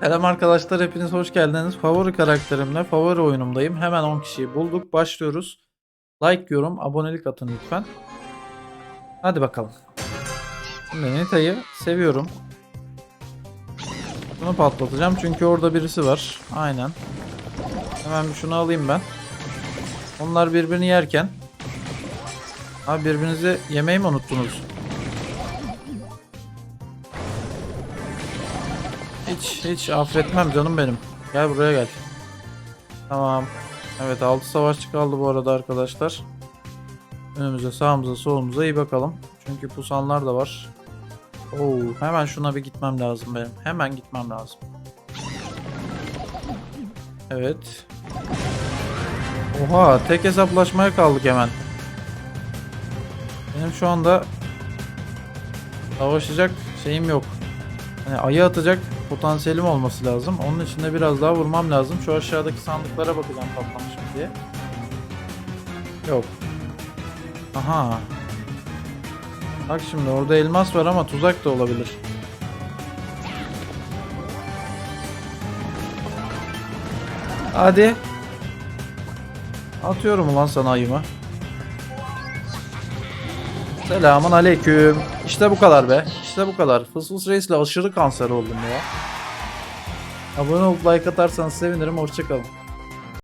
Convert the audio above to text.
Selam arkadaşlar hepiniz hoş geldiniz. Favori karakterimle favori oyunumdayım. Hemen 10 kişiyi bulduk. Başlıyoruz. Like, yorum, abonelik atın lütfen. Hadi bakalım. Şimdi seviyorum. Bunu patlatacağım çünkü orada birisi var. Aynen. Hemen şunu alayım ben. Onlar birbirini yerken. Abi birbirinizi yemeyi mi unuttunuz? Hiç hiç affetmem canım benim. Gel buraya gel. Tamam. Evet 6 savaşçı kaldı bu arada arkadaşlar. Önümüze sağımıza solumuza iyi bakalım. Çünkü pusanlar da var. Oo, hemen şuna bir gitmem lazım benim. Hemen gitmem lazım. Evet. Oha tek hesaplaşmaya kaldık hemen. Benim şu anda savaşacak şeyim yok. Hani ayı atacak potansiyelim olması lazım. Onun için de biraz daha vurmam lazım. Şu aşağıdaki sandıklara bakacağım patlamış mı diye. Yok. Aha. Bak şimdi orada elmas var ama tuzak da olabilir. Hadi. Atıyorum ulan sana ayımı. Selamun aleyküm. İşte bu kadar be. İşte bu kadar. Fıs fıs reisle aşırı kanser oldum ya. Abone olup like atarsanız sevinirim. Hoşçakalın.